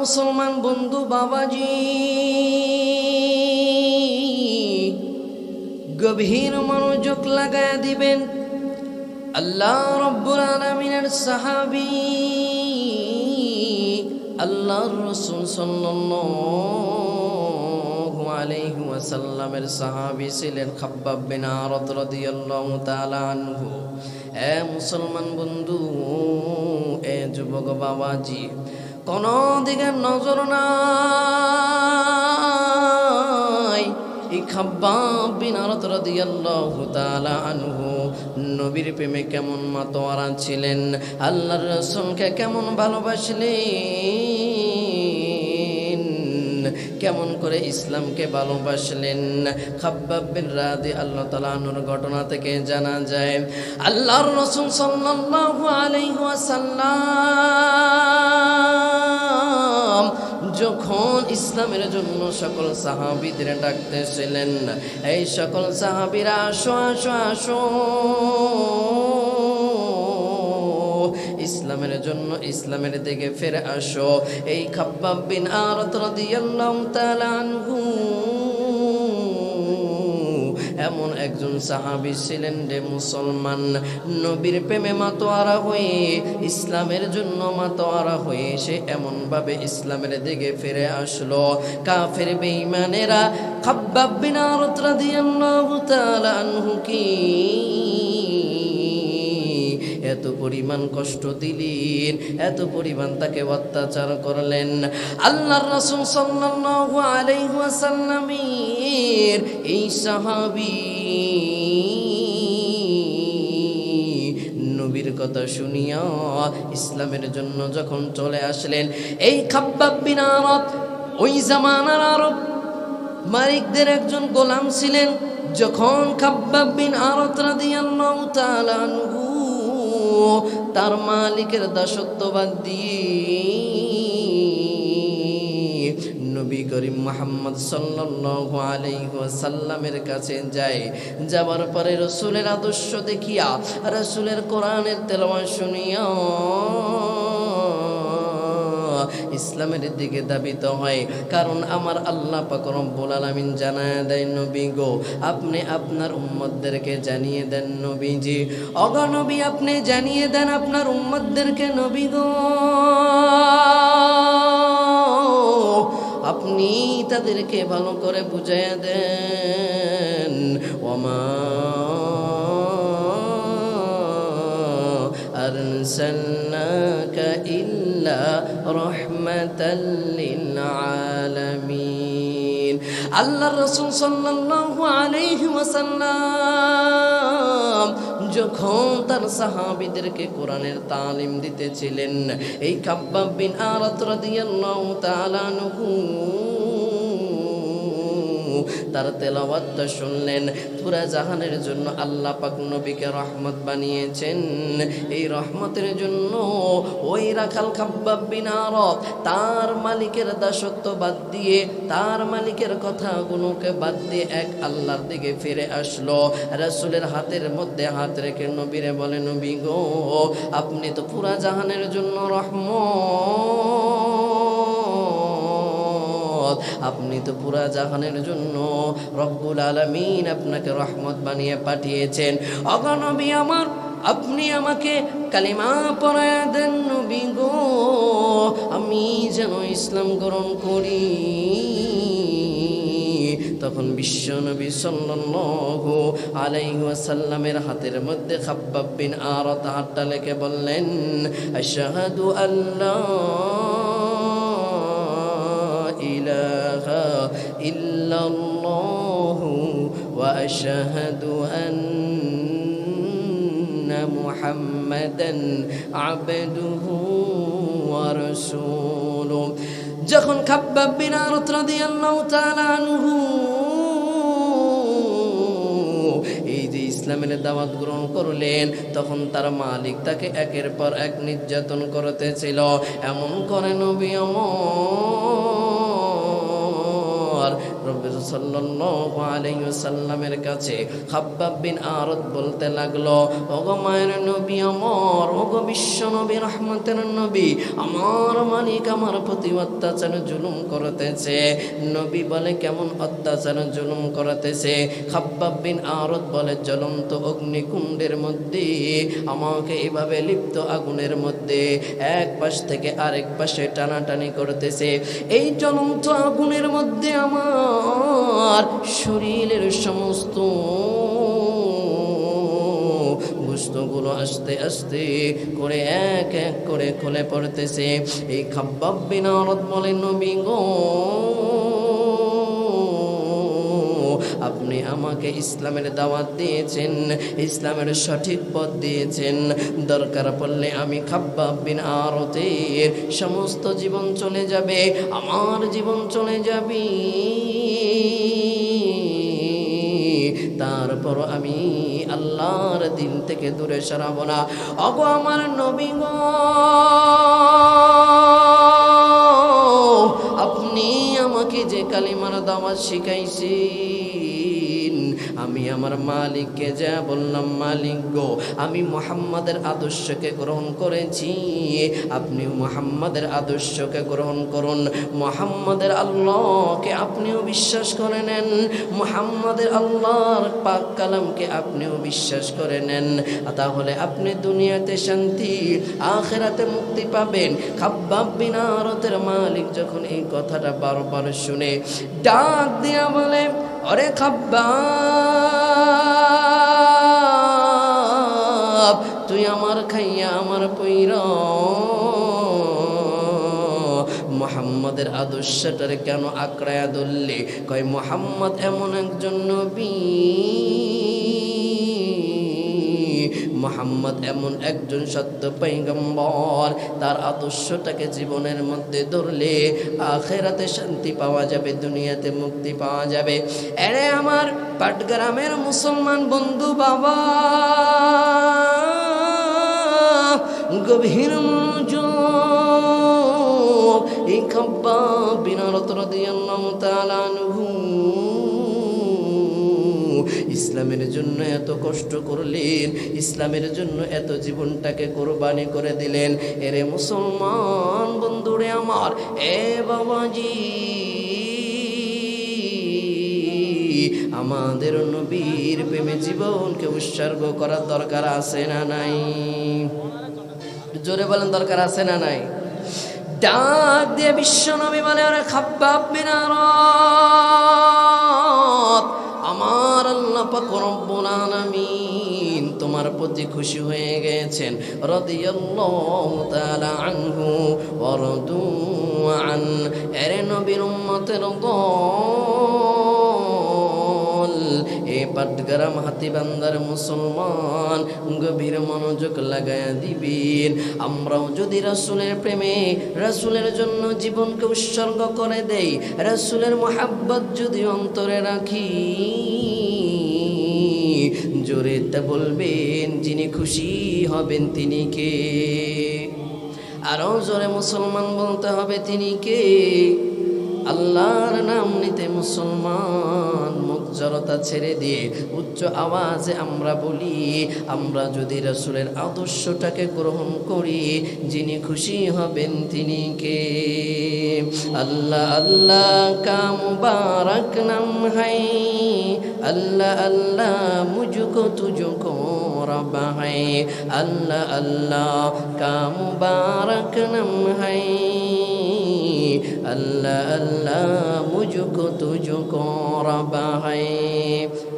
মুসলমান বন্ধু বাবাজি। গভীর মনোযোগ লাগায় দিবেন। আল্লাহ রব্বুল আলমিনের সাহাবি। আল্লাহর রসুল সাল্লাল্লাহু আলাইহি ওয়াসাল্লামের সাহাবী ছিলেন খাব্বাব বিন আরদ রাদিয়াল্লাহু তাআলা আনহু। এ মুসলমান বন্ধু, এ যুবক বাবাজি কোন দিকে নজর নাই। এই খাব্বাব বিন আরদ রাদিয়াল্লাহু তাআলা আনহু, নবীর প্রেমে কেমন মাতোয়ারা ছিলেন, আল্লাহর রাসূলকে কেমন ভালোবাসলেন, কেমন করে ইসলামকে ভালোবাসলেন। খাব্বাব বিন রাদি আল্লাহ তাআলা আনহুর ঘটনা থেকে জানা যায়, আল্লাহর রাসূল সাল্লাল্লাহু আলাইহি ওয়াসাল্লাম যখন ইসলামের জন্য সকল সাহাবিদের ডাকতেছিলেন, এই সকল সাহাবিরা, আসো আসো আসো। ইসলামের জন্য ইসলামের দিকে ফিরে আসো। এই খাব্বাব বিন আরত রাদিয়াল্লাহু তাআলা আনহু এমন একজন সাহাবি ছিলেন রে মুসলমান। নবীর প্রেমে মাতোয়ারা হয়ে, ইসলামের জন্য মাতোয়ারা হয়ে সে এমনভাবে ইসলামের দিকে ফিরে আসলো। কাফের বেঈমানেরা খাব্বাব বিন আরত রাদিয়াল্লাহু তাআলা আনহু কি এত পরিমাণ কষ্ট দিলেন, এত পরিমাণ তাকে অত্যাচার করলেন। আল্লাহর রাসূল সাল্লাল্লাহু আলাইহি ওয়াসাল্লামের এই সাহাবী কথা শুনিয়া ইসলামের জন্য যখন চলে আসলেন, এই খাব্বাব বিন আরব, ওই জামানার আরব মালিকদের একজন গোলাম ছিলেন। যখন খাব্বাব বিন আরত রাদিয়াল্লাহু তাআলা তার মালিকের দাসত্ববাদ দিয়ে নবী করিম মোহাম্মদ সাল্লাল্লাহু আলাইহি ওয়াসাল্লামের কাছে যায়। যাবার পরে রসুলের আদর্শ দেখিয়া রসুলের কোরআনের তেলাওয়াত শুনিয়া ইসলামের দিকে দাবিত হয় কারণ আমার আল্লাহ পাক রব্বুল আলামিন জানায় দেয় নবী গো আপনি আপনার উম্মতদেরকে জানিয়ে দেন নবীজি অগ নবী আপনি জানিয়ে দেন আপনার উম্মতদেরকে নবী গো আপনি তাদেরকে ভালো করে বুঝাইয়া দেন ওমা أرسلناك إلا رحمة للعالمين আল্লাহ রসুল সাল্লাল্লাহু আলাইহি ওয়াসাল্লাম যখন তার সাহাবীদেরকে কোরআনের তালিম দিতেছিলেন এই কাব্বাব বিন আরাত রাদিয়াল্লাহু তাআলা আনহু তার তেলাওয়াতটা শুনলেন। পুরা জাহানের জন্য আল্লাহ পাক নবীকে রহমত বানিয়েছেন। এই রহমতের জন্য ওই রাখাল খাব্বাব বিন আরব তার মালিকের দাসত্ব বাদ দিয়ে, তার মালিকের কথাগুলোকে বাদ দিয়ে এক আল্লাহর দিকে ফিরে আসলো। রাসূলের হাতের মধ্যে হাত রেখে নবীরে বলে, নবী গো, আপনি তো পুরা জাহানের জন্য রহমত। আপনি তো পুরা জাহানের জন্য রব্বুল আলামিন আপনাকে রহমত বানিয়ে পাঠিয়েছেন। অগনবী আমার, আপনি আমাকে কালিমা পড়ায় দেন নবী গো। আমি যেন ইসলাম গ্রহণ করি। তখন বিশ্ব নবী সাল্লাল্লাহু আলাইহি ওয়াসাল্লামের হাতের মধ্যে খাব্বাব বিন আরত হাতটা লেখে বললেন আল্লাহ ওয়া আশহাদু আন্না মুহাম্মাদান আবদুহু ওয়া রাসূলুহু। যখন খাব্বাব বিন আরত রাদিয়াল্লাহু তাআলা আনহু, এই যে ইসলামের দাওয়াত গ্রহণ করলেন, তখন তার মালিক তাকে একের পর এক নির্যাতন করতেছিল। এমন করে নবী আমার সাল্লাল্লাহু আলাইহি ওয়াসাল্লামের কাছে বিন আরদ বলতে লাগল মায়ের নবী আমার বিশ্ব নবী, রহমতের নবী, আমার মালিক আমার প্রতি অত্যাচার জুলুম করতেছে। নবী বলে, কেমন অত্যাচার জুলুম করতেছে? বিন আরদ বলে, জ্বলন্ত অগ্নিকুণ্ডের মধ্যে, আমাকে এভাবে লিপ্ত আগুনের মধ্যে এক পাশ থেকে আরেক পাশে টানাটানি করতেছে। এই জ্বলন্ত আগুনের মধ্যে আমার শরীরের সমস্ত বস্তুগুলো আস্তে আস্তে করে এক এক করে খুলে পড়তেছে। এই খাব্বাব বিনারদ বলে নবী গো আমাকে ইসলামের দাওয়াত দিয়েছেন, ইসলামের সঠিক পথ দিয়েছেন। দরকার পড়লে আমি খাব্বাব বিন আরতের সমস্ত জীবন চলে যাবে, আমার জীবন চলে যাবে। তারপর আমি আল্লাহর দিন থেকে দূরে সরাবো না। অগো আমার নবী আপনি আমাকে যে কালিমার দাওয়াত শিখাইছেন আমি আমার মালিককে যা বললাম, মালিক গো, আমি মোহাম্মদের আদর্শকে গ্রহণ করেছি। আপনিও মোহাম্মদের আদর্শকে গ্রহণ করুন। মোহাম্মদের আল্লাহকে আপনিও বিশ্বাস করে নেন। মোহাম্মদের আল্লাহর পাক কালামকে আপনিও বিশ্বাস করে নেন। তাহলে আপনি দুনিয়াতে শান্তি, আখেরাতে মুক্তি পাবেন। খাব্বাব বিনারতের মালিক যখন এই কথাটা বারবার শুনে ডাক দিয়া বলে অরে খাব্বাব, তুই আমার খাইয়া আমার পৈর। মোহাম্মদের আদর্শটারে কেন আঁকড়ায়া দললে কয়, মোহাম্মদ এমন একজন নবী। মোহাম্মদ এমন একজন সত্য পৈগম্বর তার আদর্শটাকে জীবনের মধ্যে ধরলে আখেরাতে শান্তি পাওয়া যাবে, দুনিয়াতে মুক্তি পাওয়া যাবে। এরে আমার পাটগ্রামের মুসলমান বন্ধু বাবা, গভীর এই খাব্বা বিনারত রাদিয়াল্লাহু তাআলা আনহু ইসলামের জন্য এত কষ্ট করলেন, ইসলামের জন্য এত জীবনটাকে কোরবানি করে দিলেন। এরে মুসলমান বন্ধুরে আমার, এ বাবাজি, আমাদের নবীর প্রেমে জীবনকে উৎসর্গ করার দরকার আছে না নাই? জোরে বলেন, দরকার আছে না নাই? ডাক দিয়ে বিশ্ব নবী বলে, আরে খাব্বাব মিনারত আমার আল্লাহ পাক রব্বুল আলামিন তোমার প্রতি খুশি হয়ে গেছেন। রাদিয়াল্লাহু তাআলা আনহু ওয়া রাদু আন। এর নবীর উম্মতের দল পাটগ্রাম হাতিবান্দার মুসলমান, গভীর মনোযোগ লাগায়া দিবেন। আমরাও যদি রাসূলের প্রেমে, রাসুলের জন্য জীবনকে উৎসর্গ করে দেই, রাসূলের মোহাব্বত যদি অন্তরে রাখি, জোরে তা বলবেন, যিনি খুশি হবেন তিনি কে? আরও জোরে মুসলমান বলতে হবে তিনি কে? আল্লাহর নাম নিতে মুসলমান, মুখ জড়তা ছেড়ে দিয়ে উচ্চ আওয়াজে আমরা বলি, আমরা যদি রাসূলের আদর্শটাকে গ্রহণ করি, যিনি খুশি হবেন তিনি কে? আল্লাহ আল্লাহ, কা মুবারক নাম হাই। আল্লাহ আল্লাহ, মুঝকো তুঝকো রব হাই। আল্লাহ আল্লাহ, কা মুবারক নাম হাই। अल्लाह अल्लाह मुझको तुझको रब है